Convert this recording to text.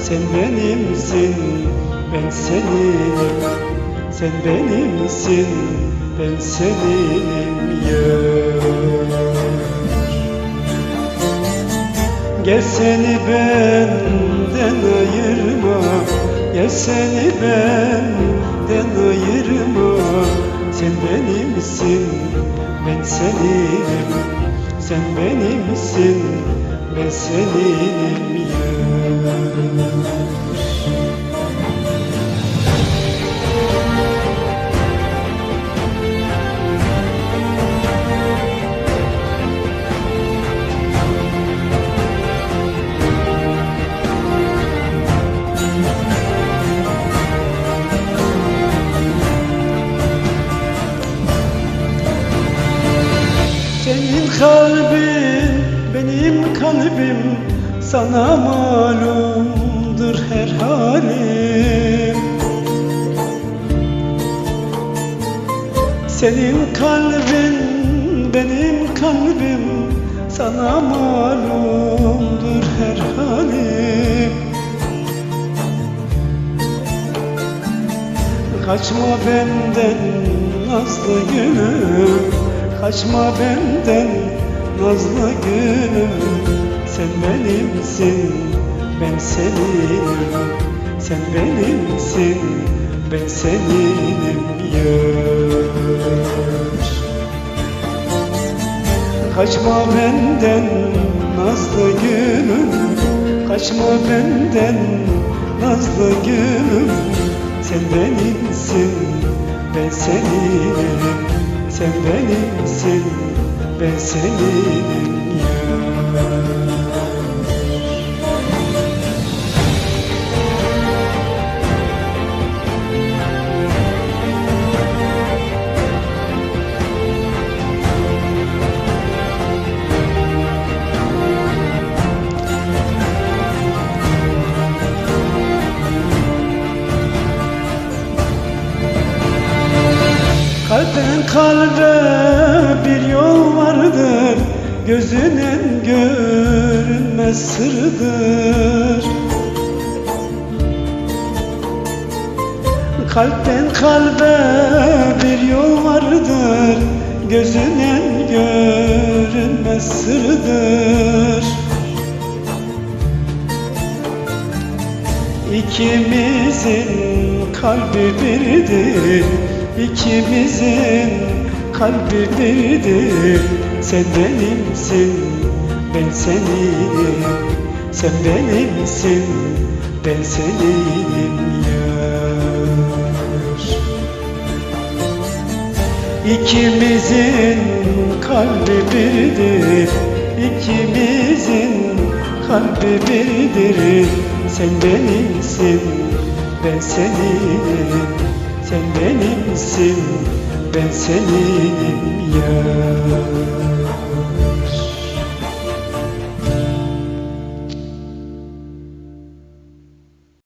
Sen benimsin, ben seninim Sen benimsin, ben seninim yar. Gel seni benden ayırma Gel seni benden ayırma. Sen benimsin, ben seninim Sen benimsin, ben seninim kalbim sana malumdur her halim. Senin kalbin benim kalbim sana malumdur her halim. Kaçma benden nazlı gülüm Kaçma benden nazlı gülüm Sen benimsin ben seninim Sen benimsin ben seninim yar Kaçma benden nazlı gülüm Kaçma benden nazlı gülüm. Sen benimsin ben seninim Sen benimsin ben seninim Kalpten kalbe bir yol vardır Gözünün görünmez sırdır Kalpten kalbe bir yol vardır Gözünün görünmez sırdır İkimizin kalbi biridir İkimizin kalbi biridir Sen benimsin ben seninim Sen benimsin ben seninim yar. İkimizin kalbi biridir İkimizin kalbi biridir Sen benimsin ben seninim Sen benimsin ben seninim